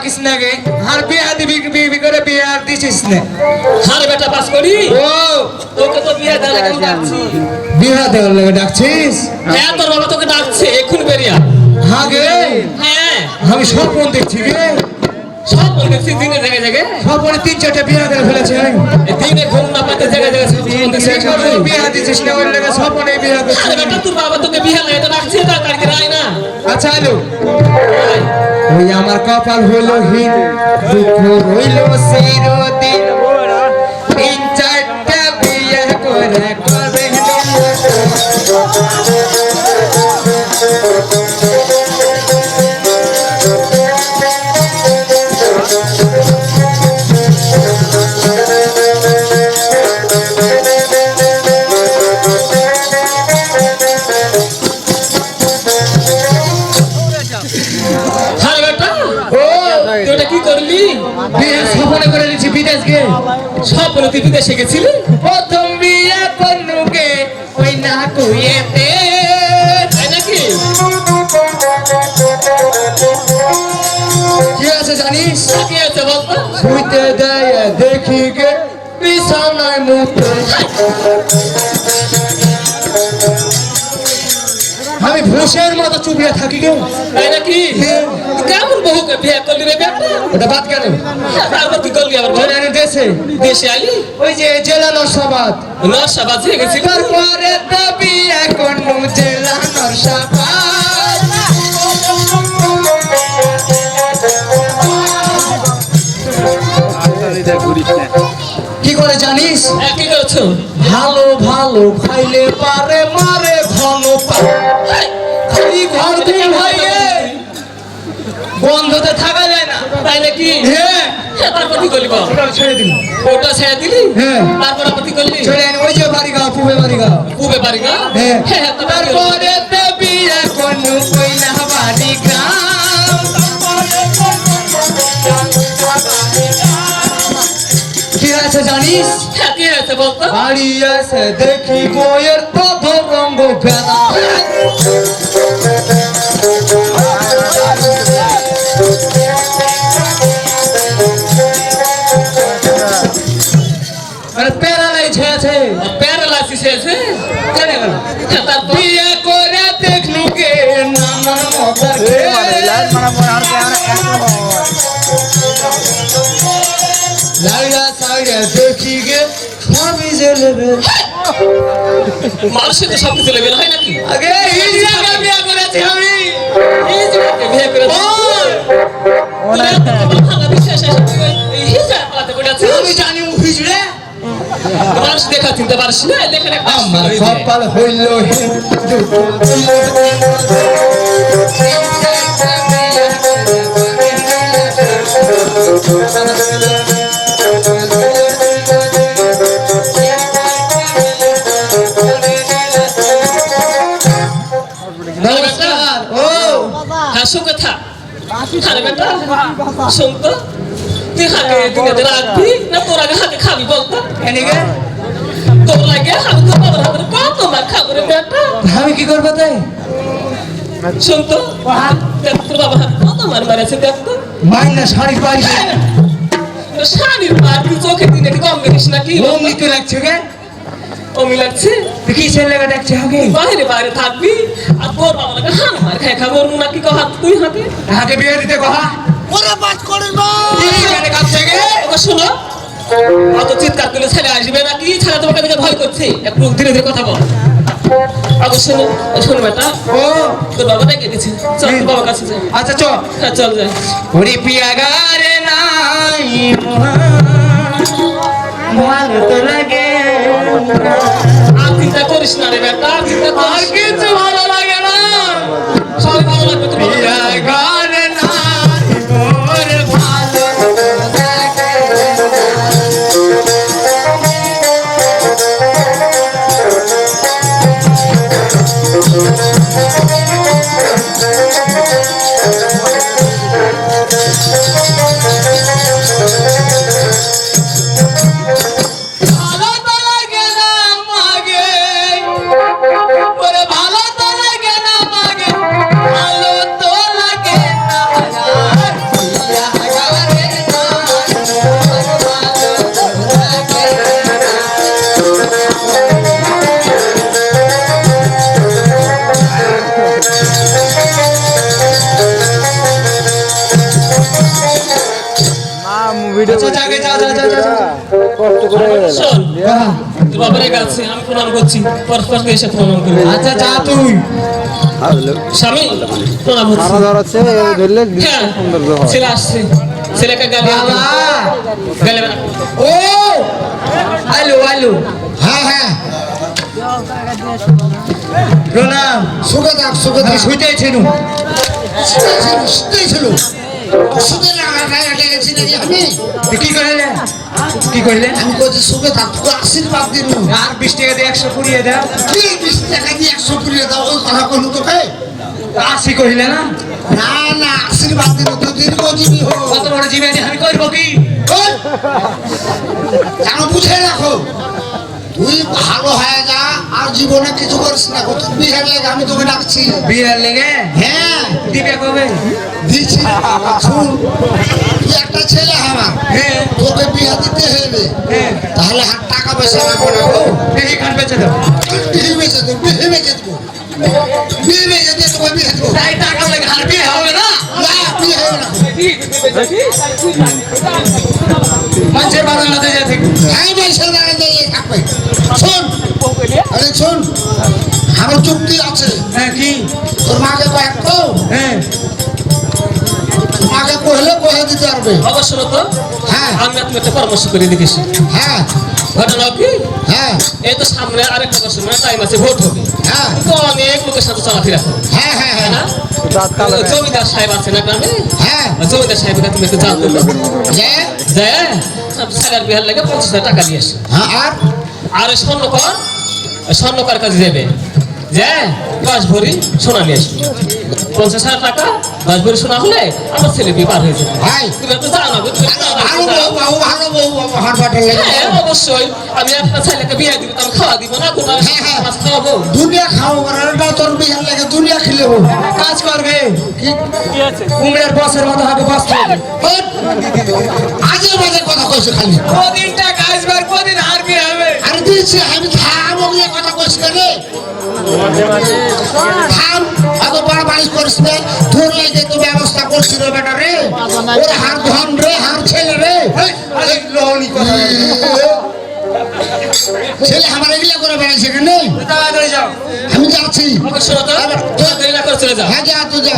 থাকিস না গে আর বিয়া দিবি বিবি করে বিয়া আর দিছিস না। হার বেটা পাস করি? ও। তোকে তো বিয়ে দেওয়া কেন ডাকছি। বিয়া দেওয়ার লাগে ডাকছিস? হ্যাঁ তোর বাবা তোকে ডাকছে এক্ষুনি বেরিয়া হ্যাঁ গে। হ্যাঁ। আমি স্বপ্ন দেখছি গে। সব বলে দেখছি দিনে জেগে জেগে স্বপ্নে তিন চারটে বিয়া করে ফেলেছে। দিনে ঘুম না পাতে সব তিন বলতে চারটে শিখে বিয়া দিছিস না ওর লাগে স্বপ্নে বিয়া করছিস তোর বাবা তোকে বিয়ে লাগে তো ডাকছে তা কালকে রায় না। আচ্ছা আলু। ওই আমার কপাল হলো হিন দুঃখ রইল চিরদিন। তিন চারটা বিয়ে করে করে বিয়ে স্বপ্নে করে নিচ্ছি বিদেশ গে সব বলে তুই বিদেশে গেছিলি প্রথম বিয়ে কন্যুকে ওই না কুয়েতে তাই নাকি? কি আছে জানিস? কি আছে বলতো দেয়, দেখি গে বিছানায় মুতে আমি ভূষের মতো চুপিয়ে থাকি গে তাই নাকি? তুই কেমন বহুকে বিয়ে করলি রে ওটা বাদ কেন? তারপর কি করলি আবার ঘরে ঘরে দেশে। দেশে আলি? ওই যে জেলা নরসাবাদ। নশা বাজে গেছিলি। তারপরে বিয়ে কন্যু জেলা নরসাবাদ। কি করে জানিস? হ্যাঁ, কি করছ? ভালো ভালো খাইলে পারে মারে ঘন পারে। নাকি হ্যাঁ হ্যাঁ, তারপর কি করলি বল ওটা ছেড়ে দিন ওটা ছেড়ে দিলি? হ্যাঁ। তারপর আবার কি করলি? ছেড়ে আনি ওই যে বাড়ি গাও পুবে বাড়ি গাও পুবে পারি না হ্যাঁ। হ্যাঁ হ্যাঁ, তারপর কি করলি? তারপরে তো বিয়ে কনু কইলা বাড়ি গ্রাম কি আছে জানিস? হ্যাঁ, কি হয়েছে বলতো? বাড়ি এসে দেখি বইয়ের কত রঙ্গ ফেলা আরে প্যারালাইজ হয়েছে প্যারালাইসিস হয়েছে কেন গেল হ্যাঁ, বিয়ে করে দেখলু কে নানা মজার লাইলা সাইডে দেখি গে সবই জেলেবে মানুষের তো সব কিছু লেভেল হয় নাকি আগে হিজড়াকে বিয়ে করেছি আমি এই বিয়ে করে ওই, বিশ্বাস আছে আমি জানি ও হিজড়ে মানুষ দেখা চিনতে পারিস না? দেখেন আমার কপাল হইল নমস্কার। ও হ্যাঁ কথা। আরে বেটা শোন তো। তুই হাতে দিনে রাখবি না তোর আগে হাতে খাবি বলতো তোর লাগে আমি তো বাবার হাতে কত মার খাব রে বেটা আমি কি করব তাই শোন তো তোর বাবার হাতে কত মার মারেছে দেখ তো মাইনা শাড়ি পাই শাড়ির পার তুই চোখে দিনে কম দেখিস নাকি ও নিতে লাগছে গে অমি লাগছে তুই কি ছেলে লেগে ডাকছে বাইরে বাইরে থাকবি আর তোর বাবা লাগে হান মার খাই খাব নাকি কহা তুই হাতে হাতে বিয়ে দিতে কহা ওরে বাস করেন না কি কাছে শোনো। অত চিৎকার করলে ছেলে আসবে নাকি ছেলে তোমাকে দেখে ভয় করছে। একটু ধীরে ধীরে কথা বল। আগে শোনো শোনো বেটা। ও। তোর বাবা ডেকে দিচ্ছে চল তোর বাবার কাছে যাই আচ্ছা হ্যাঁ চল যাই ওরে পিয়াগারে নাই ভালো তো লাগে। আর চিন্তা করিস না রে বেটা চিন্তা কিছু ভালো ভিডিও আচ্ছা কষ্ট করে বাবার কাছে আমি প্রণাম করছি। পরস্পর এসে প্রণাম করবি আচ্ছা যা তুই। স্বামী প্রণাম করছি। ধরাচ্ছে ধরলে হ্যাঁ ছেলে আসছে। ছেলেকে গালে বাবা! ও! আলু আলু হ্যাঁ হ্যাঁ। প্রণাম। সুখে থাক সুখে থাক। শুইতেছি নু শুতে লাগা গায়ে গেছি নাকি আমি কি করিলে কি করিলে আমি বলছি সুখে থাক তোকে আশীর্বাদ দিন আর বিশ টাকা দিয়ে একশো কুড়িয়ে দাও কি বিশ টাকা দিয়ে একশো কুড়িয়ে দাও ওই কথা কোনো তোকে আশি কহিলে না না না আশীর্বাদ দিন তুই দীর্ঘজীবী হো কত বড় জীবনে? আমি করব জানো বুঝে রাখো তুই ভালো হয়ে যা আর জীবনে কিছু করিস না কত বিহার লাগে আমি তোকে ডাকছি। বিয়ের লেগে? হ্যাঁ। দিবে কবে? দিচ্ছি শুন তুই একটা ছেলে আমার হ্যাঁ। তোকে বিয়ে দিতে হবে। হ্যাঁ। তাহলে হাত টাকা পয়সা লাগবে না গো। এই খান বেঁচে দাও বিয়ে বেঁচে দেবো বিয়ে বেঁচে দেবো। বিয়ে বেঁচে দিয়ে তোকে বিয়ে দেবো। তাই টাকা লাগে আর বিয়ে হবে না? না বিয়ে হবে না। মানুষের বারান্দাতে যা থেকে আমি পয়সা দাঁড়িয়ে দাঁড়িয়ে থাকবে। শোন আরে আমার চুক্তি আছে। হ্যাঁ কি? তোর মাকে কয়েক হ্যাঁ। মাকে কহলে কহে দিতে পারবে। অবশ্য তো। হ্যাঁ। আমি তুমি পরামর্শ করে দেখেছি হ্যাঁ। ঘটনা কি? হ্যাঁ। এই তো সামনে আরেকটা বছর মানে টাইম আছে ভোট হবে। হ্যাঁ। তো অনেক লোকের সাথে চলাফেরা করো হ্যাঁ হ্যাঁ না? হ্যাঁ দাঁত কালো হয়ে- জমিদার সাহেব আছে না গ্রামে? হ্যাঁ। জমিদার সাহেবের তুমি একটু জানতে যে? যায় সাগার বিহার লাগে পঞ্চাশ হাজার টাকা দিয়ে আসে। হ্যাঁ আর? আর ওই স্বর্ণকর কাছে যাবে যে দশ ভরি সোনা নিয়ে আসবে। পঞ্চাশ হাজার টাকা দশ ভরি সোনা হলে আমার ছেলে বিয়ে পার হয়ে অবশ্যই। আমি একটা ছেলেকে বিয়ে দিব তো খাওয়া দিব না গোটা হ্যাঁ, হ্যাঁ। মাছ খাওয়াবো। দুনিয়া খাও ওটা তোর বিহার লেগে দুনিয়া খেলে কাজ করবে। কুমড়ের বসের মতো হবে বাঁচতে হবে আজে কথা কইছে খালি। কদিন আর কদিন আর বিয়ে হবে? আরে দিয়েছি আমি থাম ওগুলো কথা কইছি কেন? থাম এত বড় বাড়ি করিস না তোর লাগে তো ব্যবস্থা করছি রে বেটা রে। ওর হার ধন রে হার ছেলে রে। ছেলে আমার এগুলা করে বেড়াইছে কেন? আমি যাচ্ছি। যাও। হ্যাঁ যা তুই যা